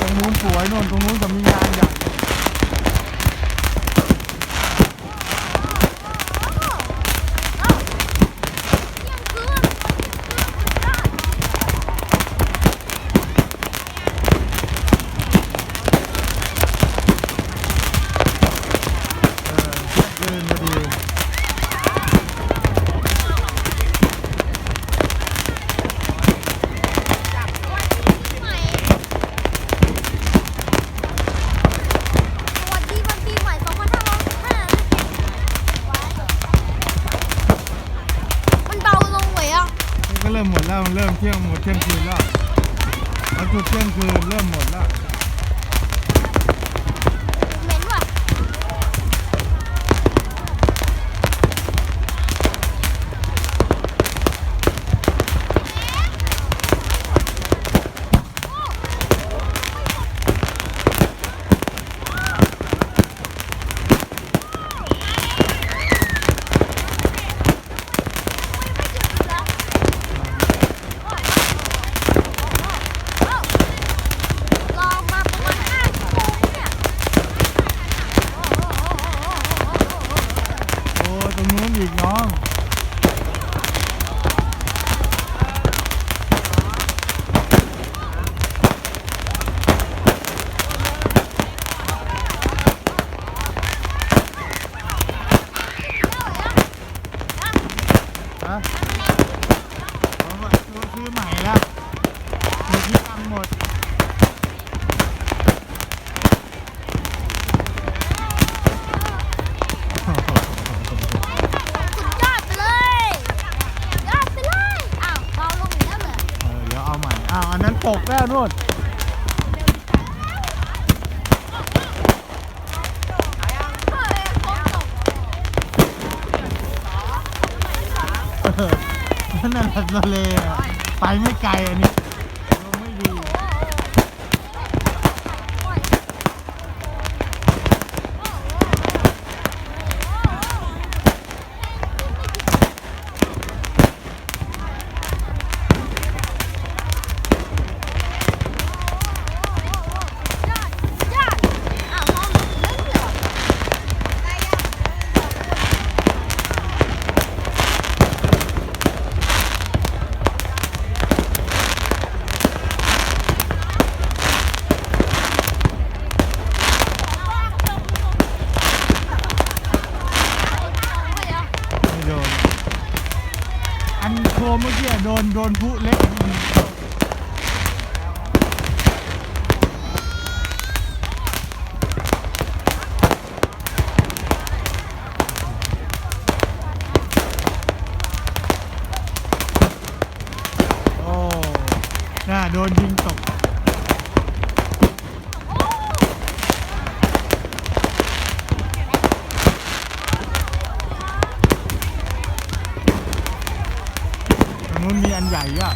ตรงนู้นสวยโน่นตรงนู้นจะมีงานใหญ่ เออเดินพอดี สวัสดีวันปีใหม่2565มันเบาลงเว้ยอะ นี่ก็ เริ่มหมดแล้วมันเริ่มเที่ยงหมดเที่ยงคืนแล้วมันจุดเที่ยงคืนเริ่มหมดแล้ว เหม็นว่ะ รอมาประมาณห้าชั่วโมงเนี่ย โอ้ตรงนู้นอีกน้องฮะเอา มาซื้อใหม่แล้วเมื่อกี้ตังค์หมดสุดยอดไปเลยยอดไปเลย อ้าวเบาลงอีกแล้วเหรอเออเดี๋ยวเอาใหม่อ้าวอันนั้นตกแล้วนู่นเออนั่นน่ะทะเลอะ ไปไม่ไกลอันนี้ลงไม่ดี ยอดอ้าวมองไม่เห็นเลยเหรอ ไม่โดน อันโคม เมื่อกี้โดนโดนผู้เล็กโอ้น่าโดนยิงตก อันใหญ่อะ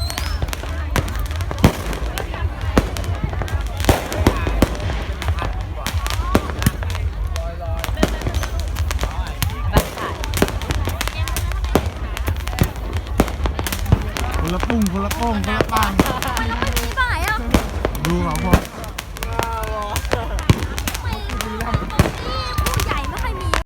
คนละปุ้งคนละโป้งคนละปังมันมีป่ายอะ ดูเขาพอ